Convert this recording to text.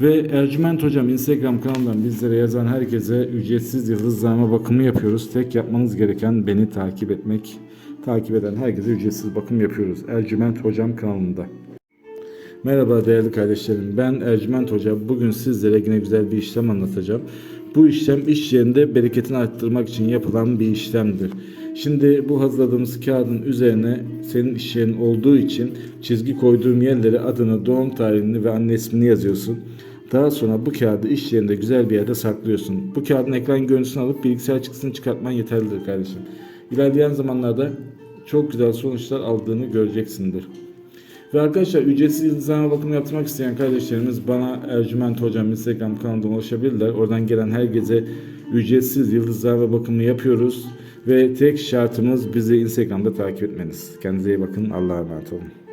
Ve Ercüment Hocam Instagram kanalından bizlere yazan herkese ücretsiz yıldızlama bakımı yapıyoruz. Tek yapmanız gereken beni takip etmek. Takip eden herkese ücretsiz bakım yapıyoruz. Ercüment Hocam kanalında. Merhaba değerli kardeşlerim. Ben Ercüment Hoca. Bugün sizlere yine güzel bir işlem anlatacağım. Bu işlem iş yerinde bereketini arttırmak için yapılan bir işlemdir. Şimdi bu hazırladığımız kağıdın üzerine senin iş yerin olduğu için çizgi koyduğum yerlere adını, doğum tarihini ve anne ismini yazıyorsun. Daha sonra bu kağıdı iş yerinde güzel bir yerde saklıyorsun. Bu kağıdın ekran görüntüsünü alıp bilgisayar çıktısını çıkartman yeterlidir kardeşim. İlerleyen zamanlarda çok güzel sonuçlar aldığını göreceksindir. Ve arkadaşlar ücretsiz yıldızlama bakımı yaptırmak isteyen kardeşlerimiz bana Ercüment Hocam Instagram kanalından ulaşabilirler. Oradan gelen herkese ücretsiz yıldızlama bakımı yapıyoruz. Ve tek şartımız bizi Instagram'da takip etmeniz. Kendinize iyi bakın. Allah'a emanet olun.